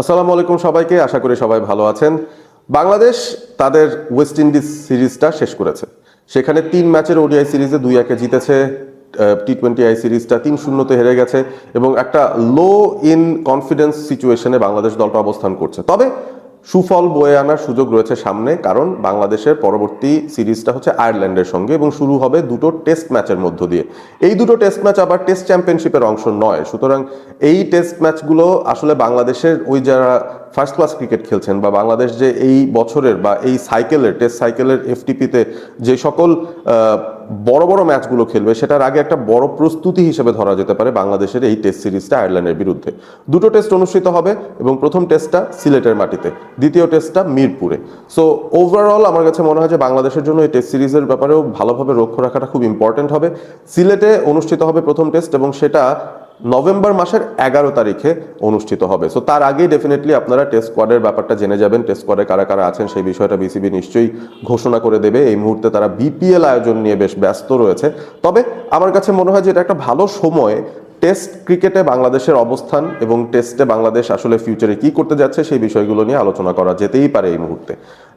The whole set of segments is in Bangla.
আসসালামু আলাইকুম সবাইকে, আশা করি সবাই ভালো আছেন। বাংলাদেশ তাদের ওয়েস্ট ইন্ডিজ সিরিজটা শেষ করেছে। সেখানে তিন ম্যাচের ওডিআই সিরিজে দুই একে জিতেছে টি টোয়েন্টি আই সিরিজটা তিন শূন্যতে হেরে গেছে এবং একটা লো ইন কনফিডেন্স সিচুয়েশনে বাংলাদেশ দলটা অবস্থান করছে। তবে সুফল বয়ে আনার সুযোগ রয়েছে সামনে, কারণ বাংলাদেশের পরবর্তী সিরিজটা হচ্ছে আয়ারল্যান্ডের সঙ্গে এবং শুরু হবে দুটো টেস্ট ম্যাচের মধ্য দিয়ে। এই দুটো টেস্ট ম্যাচ আবার টেস্ট চ্যাম্পিয়নশিপের অংশ নয়। সুতরাং এই টেস্ট ম্যাচগুলো আসলে বাংলাদেশের ওই যারা ফার্স্ট ক্লাস ক্রিকেট খেলছেন বা বাংলাদেশ যে এই বছরের বা এই সাইকেলের টেস্ট সাইকেলের এফটিপিতে যে সকল বড় বড় ম্যাচগুলো খেলবে, সেটার আগে একটা বড় প্রস্তুতি হিসেবে ধরা যেতে পারে বাংলাদেশের এই টেস্ট সিরিজটা আয়ারল্যান্ডের বিরুদ্ধে। দুটো টেস্ট অনুষ্ঠিত হবে এবং প্রথম টেস্টটা সিলেটের মাটিতে, দ্বিতীয় টেস্টটা মিরপুরে। সো ওভারঅল আমার কাছে মনে হয় যে বাংলাদেশের জন্য এই টেস্ট সিরিজের ব্যাপারেও ভালোভাবে লক্ষ্য রাখাটা খুব ইম্পর্টেন্ট হবে। সিলেটে অনুষ্ঠিত হবে প্রথম টেস্ট এবং সেটা নভেম্বর মাসের এগারো তারিখে অনুষ্ঠিত হবে। সো তার আগেই ডেফিনেটলি আপনারা টেস্ট স্কোয়াডের ব্যাপারটা জেনে যাবেন। টেস্ট স্কোয়াডে কারা কারা আছেন সেই বিষয়টা বিসিবি নিশ্চয়ই ঘোষণা করে দেবে। এই মুহূর্তে তারা বিপিএল আয়োজন নিয়ে বেশ ব্যস্ত রয়েছে। তবে আমার কাছে মনে হয় যে এটা একটা ভালো সময় টেস্ট ক্রিকেটে বাংলাদেশের অবস্থান এবং টেস্টে বাংলাদেশ আসলে ফিউচারে কি করতে যাচ্ছে সেই বিষয়গুলো নিয়ে আলোচনা করা যেতেই পারে এই মুহূর্তে।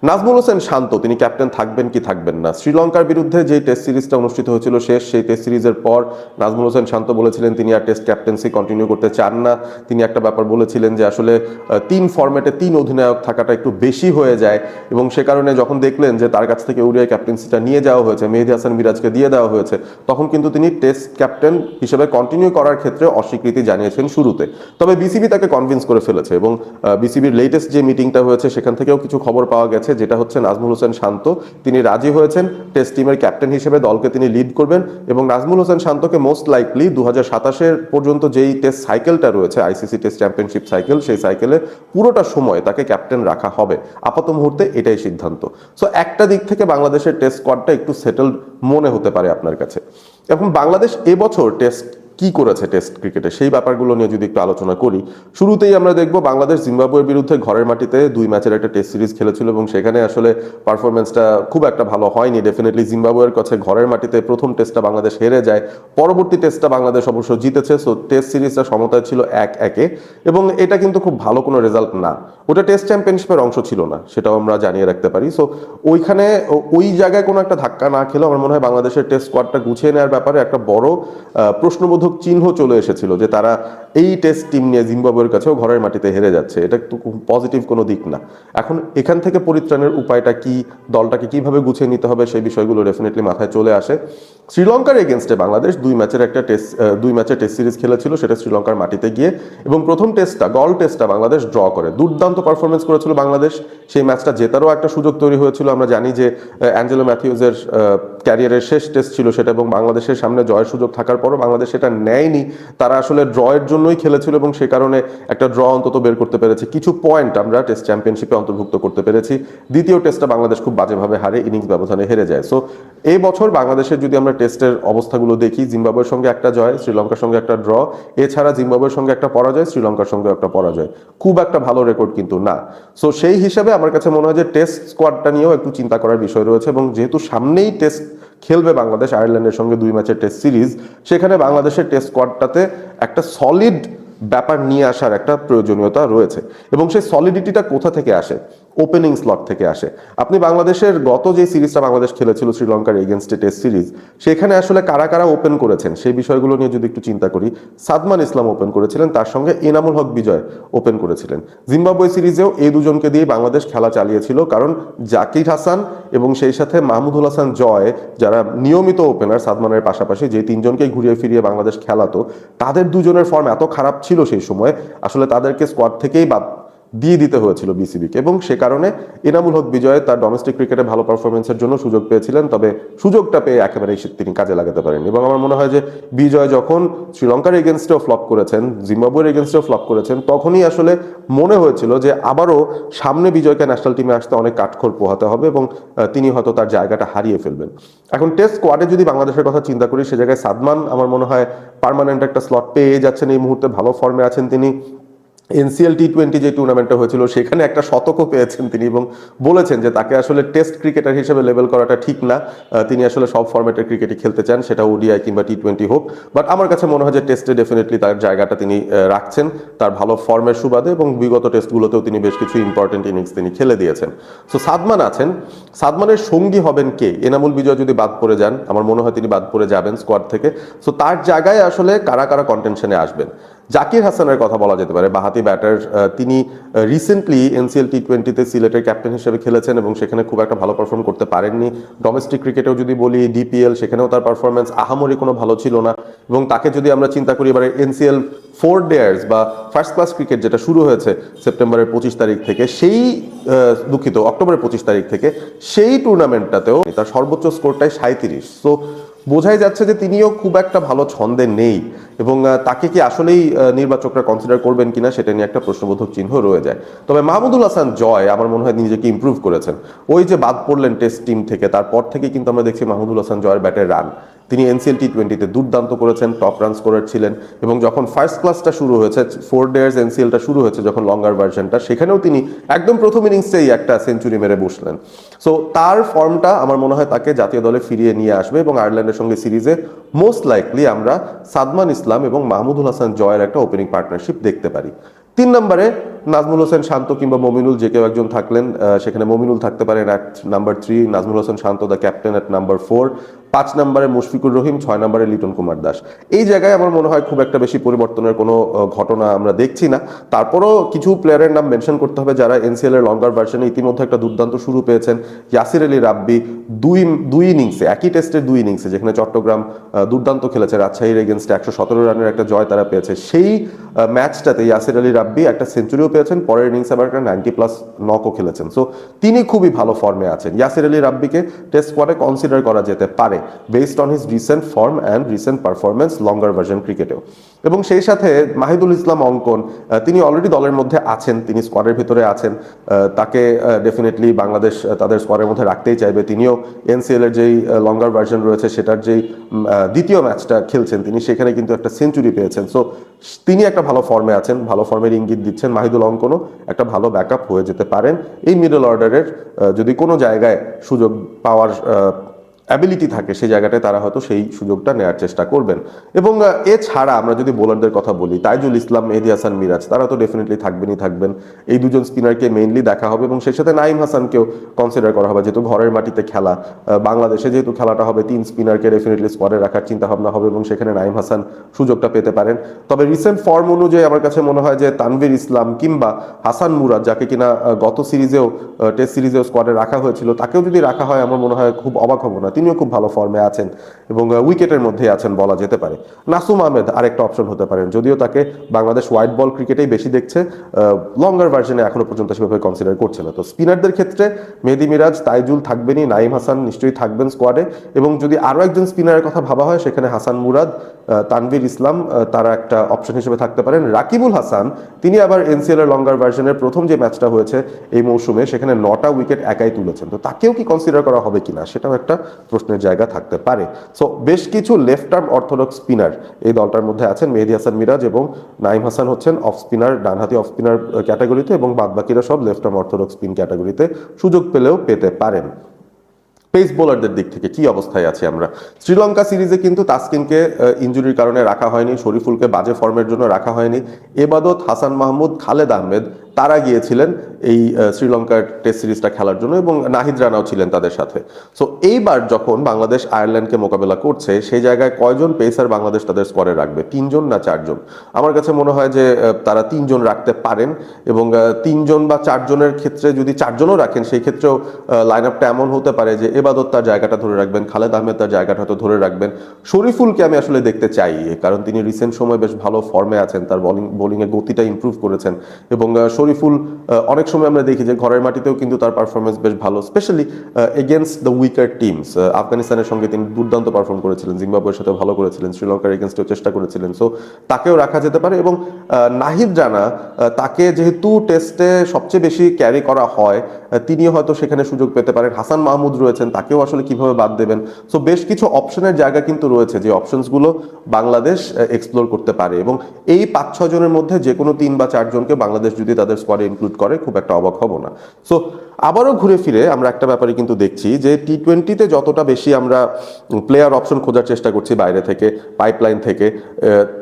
নাজমুল হোসেন শান্ত, তিনি ক্যাপ্টেন থাকবেন কি থাকবেন না? শ্রীলঙ্কার বিরুদ্ধে যে টেস্ট সিরিজটা অনুষ্ঠিত হয়েছিল শেষ, সেই টেস্ট সিরিজের পর নাজমুল হোসেন শান্ত বলেছিলেন তিনি আর টেস্ট ক্যাপ্টেন্সি কন্টিনিউ করতে চান না। তিনি একটা ব্যাপার বলেছিলেন যে আসলে তিন ফরম্যাটে তিন অধিনায়ক থাকাটা একটু বেশি হয়ে যায় এবং সে কারণে যখন দেখলেন যে তার কাছ থেকে উড়িয়া ক্যাপ্টেন্সিটা নিয়ে যাওয়া হয়েছে, মেহেদি হাসান মিরাজকে দিয়ে দেওয়া হয়েছে, তখন কিন্তু তিনি টেস্ট ক্যাপ্টেন হিসেবে কন্টিনিউ করার ক্ষেত্রে অস্বীকৃতি জানিয়েছেন শুরুতে। তবে বিসিবি তাকে কনভিন্স করে ফেলেছে এবং বিসিবির লেটেস্ট যে মিটিংটা হয়েছে সেখান থেকেও কিছু খবর পাওয়া গেছে, যেটা হচ্ছে নাজমুল হোসেন শান্ত। তিনি রাজি হয়েছেন টেস্ট টিমের ক্যাপ্টেন হিসেবে দলকে তিনি লিড করবেন এবং নাজমুল হোসেন শান্তকে মোস্ট লাইকলি দু হাজার পর্যন্ত যেই টেস্ট সাইকেলটা রয়েছে আইসিসি টেস্ট চ্যাম্পিয়নশিপ সাইকেল সেই সাইকেলে পুরোটা সময় তাকে ক্যাপ্টেন রাখা হবে। আপাত মুহূর্তে এটাই সিদ্ধান্ত। সো একটা দিক থেকে বাংলাদেশের টেস্ট স্কোয়াডটা একটু সেটেলড মনে হতে পারে আপনার কাছে। এখন বাংলাদেশ এবছর টেস্ট কি করেছে টেস্ট ক্রিকেটে সেই ব্যাপারগুলো নিয়ে যদি একটু আলোচনা করি শুরুতেই আমরা দেখব বাংলাদেশ জিম্বাবুয়ের বিরুদ্ধে ঘরের মাটিতে দুই ম্যাচের একটা টেস্ট সিরিজ খেলেছিল এবং সেখানে আসলে পারফরমেন্সটা খুব একটা ভালো হয়নি। ডেফিনেটলি জিম্বাবুয়ের কাছে ঘরের মাটিতে প্রথম টেস্টটা বাংলাদেশ হেরে যায়। পরবর্তী টেস্টটা বাংলাদেশ অবশ্য জিতেছে সো টেস্ট সিরিজটা সমতায় ছিল এক একে। এবং এটা কিন্তু খুব ভালো কোনো রেজাল্ট না। ওটা টেস্ট চ্যাম্পিয়নশিপের অংশ ছিল না সেটাও আমরা জানিয়ে রাখতে পারি। সো ওইখানে ওই জায়গায় কোনো একটা ধাক্কা না খেলেও আমার মনে হয় বাংলাদেশের টেস্ট স্কোয়াডটা গুছিয়ে নেওয়ার ব্যাপারে একটা বড় আহ, প্রশ্নবোধক চিহ্ন চলে এসেছিল যে তারা এই টেস্ট টিম নিয়ে জিম্বাবুয়ের কাছেও ঘরের মাটিতে হেরে যাচ্ছে। এটা একটু পজিটিভ কোনো দিক না। এখন এখান থেকে পরিত্রাণের উপায়টা কি, দলটাকে কীভাবে গুছিয়ে নিতে হবে সেই বিষয়গুলো ডেফিনেটলি মাথায় চলে আসে। শ্রীলঙ্কার এগেনস্টে বাংলাদেশ দুই ম্যাচের একটা টেস্ট দুই ম্যাচের টেস্ট সিরিজ খেলেছিল, সেটা শ্রীলঙ্কার মাটিতে গিয়ে। এবং প্রথম টেস্টটা গল টেস্টটা বাংলাদেশ ড্র করে। দুর্দান্ত পারফরমেন্স করেছিল বাংলাদেশ। সেই ম্যাচটা জেতারও একটা সুযোগ তৈরি হয়েছিল। আমরা জানি যে অ্যাঞ্জেলো ম্যাথিউজের ক্যারিয়ারের শেষ টেস্ট ছিল সেটা এবং বাংলাদেশের সামনে জয়ের সুযোগ থাকার পরও বাংলাদেশ সেটা নেয়নি। তারা আসলে ড্রয়ের জন্যই খেলেছিল এবং সে কারণে একটা ড্র অন্তত বের করতে পেরেছে। কিছু পয়েন্ট আমরা টেস্ট চ্যাম্পিয়নশিপে অন্তর্ভুক্ত করতে পেরেছি। দ্বিতীয় টেস্টটা বাংলাদেশ খুব বাজেভাবে হারে, ইনিংস ব্যবধানে হেরে যায়। সো এই বছর বাংলাদেশের যদি আমরা টেস্টের অবস্থাগুলো দেখি, জিম্বাবুয়ের সঙ্গে একটা জয়, শ্রীলঙ্কার সঙ্গে একটা ড্র। এছাড়া জিম্বাবুয়ের সঙ্গে একটা পরাজয়, শ্রীলঙ্কার সঙ্গে একটা পরাজয়। খুব একটা ভালো রেকর্ড কিন্তু না। সো সেই হিসাবে আমার কাছে মনে হয় যে টেস্ট স্কোয়াডটা নিয়েও একটু চিন্তা করার বিষয় রয়েছে এবং যেহেতু সামনেই টেস্ট খেলবে বাংলাদেশ আয়ারল্যান্ডের সঙ্গে দুই ম্যাচের টেস্ট সিরিজ সেখানে বাংলাদেশের টেস্ট স্কোয়াডটাতে একটা সলিড ব্যাপার নিয়ে আসার একটা প্রয়োজনীয়তা রয়েছে এবং সেই সলিডিটিটা কোথা থেকে আসে? ওপেনিং স্লট থেকে আসে। আপনি বাংলাদেশের গত যে সিরিজটা বাংলাদেশ খেলেছিল, শ্রীলঙ্কার এগেনস্টে টেস্ট সিরিজ, সেখানে আসলে কারা কারা ওপেন করেছেন? সেই বিষয়গুলো নিয়ে যদি একটু চিন্তা করি, সাদমান ইসলাম ওপেন করেছিলেন, তার সঙ্গে এনামুল হক বিজয় ওপেন করেছিলেন। জিম্বাবুয়ে সিরিজেও এই দুজনকে দিয়ে বাংলাদেশ খেলা চালিয়েছিল, কারণ জাকির হাসান এবং সেই সাথে মাহমুদুল হাসান জয়, যারা নিয়মিত ওপেনার সাদমানের পাশাপাশি যে তিনজনকেই ঘুরিয়ে ফিরিয়ে বাংলাদেশ খেলাতো, তাদের দুজনের ফর্ম এত খারাপ ছিল সেই সময় আসলে তাদেরকে স্কোয়াড থেকেই বাদ দিয়ে দিতে হয়েছিল বিসিবিকে এবং সে কারণে এনামুল হক বিজয় তার ডোমেস্টিক ক্রিকেটে ভালো পারফরমেন্সের জন্য সুযোগ পেয়েছিলেন, তবে সুযোগটা পেয়ে একেবারেই তিনি কাজে লাগাতে পারেন এবং আমার মনে হয় যে বিজয় যখন শ্রীলঙ্কার এগেনস্টেও ফ্লপ করেছেন, জিম্বাবুয়ের এগেনস্টেও ফ্লপ করেছেন, তখনই আসলে মনে হয়েছিল যে আবারও সামনে বিজয়কে ন্যাশনাল টিমে আসতে অনেক কাঠখড় পোহাতে হবে এবং তিনি হয়তো তার জায়গাটা হারিয়ে ফেলবেন। এখন টেস্ট স্কোয়াডে যদি বাংলাদেশের কথা চিন্তা করি, সে জায়গায় সাদমান আমার মনে হয় পার্মানেন্ট একটা স্লট পেয়ে যাচ্ছেন, এই মুহূর্তে ভালো ফর্মে আছেন তিনি। এনসিএল টি টোয়েন্টি যে টুর্নামেন্টটা হয়েছিল, সেখানে একটা শতকও পেয়েছেন তিনি এবং বলেছেন যে তাকে আসলে টেস্ট ক্রিকেটার হিসেবে লেভেল করাটা ঠিক না। তিনি আসলে সব ফরম্যাটের ক্রিকেটই খেলতে চান, সেটা ওডিআই কিংবা টি টোয়েন্টি হোক। বাট আমার কাছে মনে হয় যে টেস্টে ডেফিনেটলি তার জায়গাটা তিনি রাখছেন। তার ভালো ফর্মের সুবাদে এবং বিগত টেস্টগুলোতেও তিনি বেশ কিছু ইম্পর্টেন্ট ইনিংস তিনি খেলে দিয়েছেন। সো সাদমান আছেন। সাদমানের সঙ্গী হবেন কে? এনামুল বিজয় যদি বাদ পড়ে যান, আমার মনে হয় তিনি বাদ পড়ে যাবেন স্কোয়াড থেকে। সো তার জায়গায় আসলে কারা কারা কন্টেনশনে আসবেন? জাকির হাসানের কথা বলা যেতে পারে, বাহাতি ব্যাটার তিনি রিসেন্টলি এনসিএল টি টোয়েন্টিতে সিলেটের ক্যাপ্টেন হিসেবে খেলেছেন এবং সেখানে খুব একটা ভালো পারফর্ম করতে পারেননি। ডোমেস্টিক ক্রিকেটেও যদি বলি ডিপিএল সেখানেও তার পারফরমেন্স আহামরি কোনো ভালো ছিল না। এবং তাকে যদি আমরা চিন্তা করি, এবারে এনসিএল ফোর ডেয়ার্স বা ফার্স্ট ক্লাস ক্রিকেট যেটা শুরু হয়েছে সেপ্টেম্বরের পঁচিশ তারিখ থেকে, সেই দুঃখিত, অক্টোবরের পঁচিশ তারিখ থেকে, সেই টুর্নামেন্টটাতেও তার সর্বোচ্চ স্কোরটাই সাঁত্রিশ সো বোঝাই যাচ্ছে যে তিনিও খুব একটা ভালো ছন্দে নেই। এবং তাকে কি আসলেই নির্বাচকরা কনসিডার করবেন কিনা সেটা নিয়ে একটা প্রশ্নবোধক চিহ্ন রয়ে যায়। তবে মাহমুদুল হাসান জয় আমার মনে হয় নিজেকে ইমপ্রুভ করেছেন। ওই যে বাদ পড়লেন টেস্ট টিম থেকে, তারপর থেকে কিন্তু আমরা দেখছি মাহমুদুল হাসান জয়ের ব্যাটের রান তিনি এনসিএল টি টোয়েন্টিতে দুর্দান্ত করেছেন টপ রান স্কোরার ছিলেন এবং যখন ফার্স্ট ক্লাসটা শুরু হয়েছে ফোর ডেয়ার্স এনসিএলটা শুরু হয়েছে যখন লঙ্গার ভার্সনটা সেখানেও তিনি একদম প্রথম ইনিংসেই একটা সেঞ্চুরি মেরে বসলেন। সো তার ফর্মটা আমার মনে হয় তাকে জাতীয় দলে ফিরিয়ে নিয়ে আসবে এবং আয়ারল্যান্ডের সঙ্গে সিরিজে মোস্ট লাইকলি আমরা সাদমান ইসলাম এবং মাহমুদুল হাসান জয়ের একটা ওপেনিং পার্টনারশিপ দেখতে পারি। তিন নম্বরে নাজমুল হোসেন শান্ত কিংবা মমিনুল, যে কেউ একজন থাকলেন সেখানে মমিনুল থাকতে পারেন at number three Najmul Hossain Shanto the captain at number four পাঁচ নম্বরে মুশফিকুর রহিম, ছয় নম্বরে লিটন কুমার দাস। এই জায়গায় আমার মনে হয় খুব একটা বেশি পরিবর্তনের কোনো ঘটনা আমরা দেখছি না। তারপরও কিছু প্লেয়ারের নাম মেনশন করতে হবে যারা এনসিএল এর লঙ্গার ভার্সনে ইতিমধ্যে একটা দুর্দান্ত শুরু পেয়েছেন। ইয়াসির আলী রাব্বি দুই দুই ইনিংসে একই টেস্টের দুই ইনিংসে যেখানে চট্টগ্রাম দুর্দান্ত খেলেছে রাজশাহীর এগেনস্টে একশো সতেরো রানের একটা জয় তারা পেয়েছে। সেই ম্যাচটাতে ইয়াসির আলী রাব্বি একটা সেঞ্চুরিও পেয়েছেন পরের ইনিংসে আবার নাইনটি প্লাস নকও খেলেছেন। সো তিনি খুবই ভালো ফর্মে আছেন। ইয়াসির আলী রাব্বিকে টেস্ট স্কোয়াডে কনসিডার করা যেতে পারে based on his recent form and recent performance longer version ক্রিকেটেও এবং সেই সাথে মাহিদুল ইসলাম অঙ্কন তিনি অলরেডি দলের মধ্যে আছেন, তিনি স্কোয়াডের ভিতরে আছেন তাকে ডেফিনেটলি বাংলাদেশ তাদের স্কোয়াডের মধ্যে রাখতেই চাইবে। তিনিও এনসিএল এর যেই লঙ্গার ভার্সন রয়েছে, সেটার যেই দ্বিতীয় ম্যাচটা খেলছেন, তিনি সেখানে কিন্তু একটা সেঞ্চুরি পেয়েছেন। সো তিনি একটা ভালো ফর্মে আছেন, ভালো ফর্মের ইঙ্গিত দিচ্ছেন মাহিদুল অঙ্কনও একটা ভালো ব্যাকআপ হয়ে যেতে পারেন। এই মিডল অর্ডারের যদি কোনো জায়গায় সুযোগ পাওয়ার অ্যাবিলিটি থাকে সেই জায়গাটায় তারা হয়তো সেই সুযোগটা নেওয়ার চেষ্টা করবেন। এবং এছাড়া আমরা যদি বোলারদের কথা বলি, তাইজুল ইসলাম মেহেদি হাসান, মিরাজ, তারা তো ডেফিনেটলি থাকবেনই থাকবেন। এই দুজন স্পিনারকে মেইনলি দেখা হবে এবং সেই সাথে নাইম হাসানকেও কনসিডার করা হবে। যেহেতু ঘরের মাটিতে খেলা বাংলাদেশে যেহেতু খেলাটা হবে, তিন স্পিনারকে ডেফিনেটলি স্কোয়াডে রাখার চিন্তা ভাবনা হবে এবং সেখানে নাইম হাসান সুযোগটা পেতে পারেন। তবে রিসেন্ট ফর্ম অনুযায়ী আমার কাছে মনে হয় যে তানভীর ইসলাম কিংবা হাসান মুরাদ, যাকে কিনা গত সিরিজেও টেস্ট সিরিজেও স্কোয়াডে রাখা হয়েছিল, তাকেও যদি রাখা হয়, আমার মনে হয় খুব অবাক হব না। তিনিও খুব ভালো ফর্মে আছেন এবং উইকেটের মধ্যে আছেন বলা যেতে পারে। নাসুম আহমেদ আরেকটা অপশন হতে পারেন, যদিও তাকে বাংলাদেশ হোয়াইট বল ক্রিকেটেই বেশি দেখছে লঙ্গার ভার্জনে এখনও পর্যন্ত সেভাবে কনসিডার করছে না। তো স্পিনারদের ক্ষেত্রে মেহেদি মিরাজ, তাইজুল থাকবেনই নাইম হাসান নিশ্চয়ই থাকবেন স্কোয়াডে এবং যদি আরও একজন স্পিনারের কথা ভাবা হয়, সেখানে হাসান মুরাদ তানভীর ইসলাম তারা একটা অপশন হিসেবে থাকতে পারেন। রাকিবুল হাসান, তিনি আবার এনসিএল এর লঙ্গার ভার্সনের প্রথম যে ম্যাচটা হয়েছে এই মৌসুমে, সেখানে নটা উইকেট একাই তুলেছেন। তো তাকেও কি কনসিডার করা হবে কিনা, সেটাও একটা প্রশ্নের জায়গা থাকতে পারে। সো বেশ কিছু লেফট আর্ম অর্থোডক্স স্পিনার এই দলটার মধ্যে আছেন। মেহেদি হাসান মিরাজ এবং নাইম হাসান হচ্ছেন অফ স্পিনার ডানহাতি অফ স্পিনার ক্যাটাগরিতে এবং বাদবাকিরা সব লেফট আর্ম অর্থোডক্স স্পিন ক্যাটাগরিতে সুযোগ পেলেও পেতে পারেন। পেস বোলারদের দিক থেকে কি অবস্থায় আছি আমরা? শ্রীলঙ্কা সিরিজে কিন্তু তাসকিনকে ইঞ্জুরির কারণে রাখা হয়নি, শরীফুলকে বাজে ফর্মের জন্য রাখা হয়নি। এবাদত হাসান মাহমুদ, খালেদ আহমেদ তারা গিয়েছিলেন এই শ্রীলঙ্কার টেস্ট সিরিজটা খেলার জন্য এবং নাহিদ রানাও ছিলেন তাদের সাথে। সো এইবার যখন বাংলাদেশ আয়ারল্যান্ডকে মোকাবেলা করছে, সেই জায়গায় কয়জন পেসার বাংলাদেশ তাদের স্কোয়াডে রাখবে? তিনজন না চারজন? আমার কাছে মনে হয় যে তারা তিনজন রাখতে পারেন এবং তিনজন বা চারজনের ক্ষেত্রে যদি চারজনও রাখেন, সেই ক্ষেত্রেও লাইন আপটা এমন হতে পারে যে এবাদত তার জায়গাটা ধরে রাখবেন, খালেদ আহমেদ তার জায়গাটা হয়তো ধরে রাখবেন। শরীফুলকে আমি আসলে দেখতে চাই, কারণ তিনি রিসেন্ট সময় বেশ ভালো ফর্মে আছেন, তার বোলিং বোলিংয়ের গতিটা ইমপ্রুভ করেছেন এবং শরীফুল অনেক সময় আমরা দেখি যে ঘরের মাটিতেও কিন্তু তার পারফরমেন্স বেশ ভালো specially against the weaker teams আফগানিস্তানের সঙ্গে তিনি দুর্দান্ত পারফর্ম করেছিলেন, জিম্বাবুয়ের সাথে ভালো করেছিলেন, শ্রীলঙ্কার এগেনস্টেও চেষ্টা করেছিলেন। সো তাকেও রাখা যেতে পারে এবং নাহিদ জানা তাকে যেহেতু টেস্টে সবচেয়ে বেশি ক্যারি করা হয় তিনিও হয়তো সেখানে সুযোগ পেতে পারেন। হাসান মাহমুদ রয়েছেন, তাকেও আসলে কীভাবে বাদ দেবেন? সো বেশ কিছু অপশনের জায়গা কিন্তু রয়েছে যে অপশনসগুলো বাংলাদেশ এক্সপ্লোর করতে পারে এবং এই পাঁচ ছজনের মধ্যে যে কোনো তিন বা চারজনকে বাংলাদেশ যদি তাদের স্কোয়াডে ইনক্লুড করে, খুব একটা অবাক হব না। সো আবারও ঘুরে ফিরে আমরা একটা ব্যাপারে কিন্তু দেখছি যে টি টোয়েন্টিতে যতটা বেশি আমরা প্লেয়ার অপশন খোঁজার চেষ্টা করছি বাইরে থেকে পাইপলাইন থেকে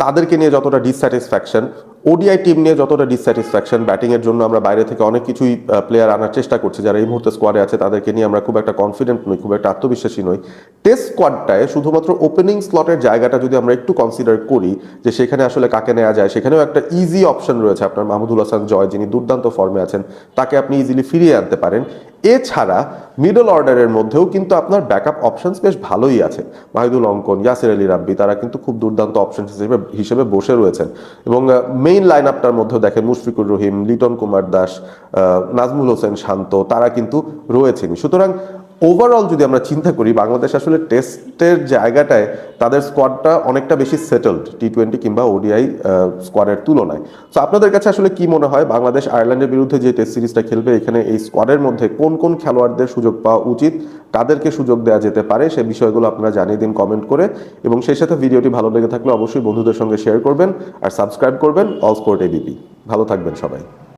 তাদেরকে নিয়ে যতটা ডিসস্যাটিসফ্যাকশন ওডিআই টিম নিয়ে যতটা ডিসস্যাটিসফ্যাকশন ব্যাটিংয়ের জন্য আমরা বাইরে থেকে অনেক কিছুই প্লেয়ার আনার চেষ্টা করছি। যারা এই মুহূর্তে স্কোয়াডে আছে, তাদেরকে নিয়ে আমরা খুব একটা কনফিডেন্ট নই, খুব একটা আত্মবিশ্বাসী নই। টেস্ট স্কোয়াডটায় শুধুমাত্র ওপেনিং স্লটের জায়গাটা যদি আমরা একটু কনসিডার করি, যে সেখানে আসলে কাকে নেওয়া যায়, সেখানেও একটা ইজি অপশন রয়েছে আপনার মাহমুদুল হাসান জয়, যিনি দুর্দান্ত ফর্মে আছেন, তাকে আপনি ইজিলি ফিরিয়ে আনতে পারেন। এছাড়া মিডল অর্ডারের মধ্যেও কিন্তু আপনার ব্যাকআপ অপশনস বেশ ভালোই আছে। মাহিদুল অঙ্কন, ইয়াসির আলী রাব্বি, তারা কিন্তু খুব দুর্দান্ত অপশন হিসেবে হিসেবে বসে রয়েছেন। এবং মেইন লাইন আপটার মধ্যেও দেখেন মুশফিকুর রহিম, লিটন কুমার দাস নাজমুল হোসেন শান্ত, তারা কিন্তু রয়েছেন সুতরাং ওভারঅল যদি আমরা চিন্তা করি, বাংলাদেশ আসলে টেস্টের জায়গাটায় তাদের স্কোয়াডটা অনেকটা বেশি সেটেলড টি টোয়েন্টি কিংবা ওডিআই স্কোয়াডের তুলনায়। তো আপনাদের কাছে আসলে কি মনে হয় বাংলাদেশ আয়ারল্যান্ডের বিরুদ্ধে যে টেস্ট সিরিজটা খেলবে, এখানে এই স্কোয়াডের মধ্যে কোন কোন খেলোয়াড়দের সুযোগ পাওয়া উচিত কাদেরকে সুযোগ দেওয়া যেতে পারে, সে বিষয়গুলো আপনারা জানিয়ে দিন কমেন্ট করে। এবং সেই সাথে ভিডিওটি ভালো লেগে থাকলে অবশ্যই বন্ধুদের সঙ্গে শেয়ার করবেন আর সাবস্ক্রাইব করবেন অল স্পোর্ট এবিপি ভালো থাকবেন সবাই।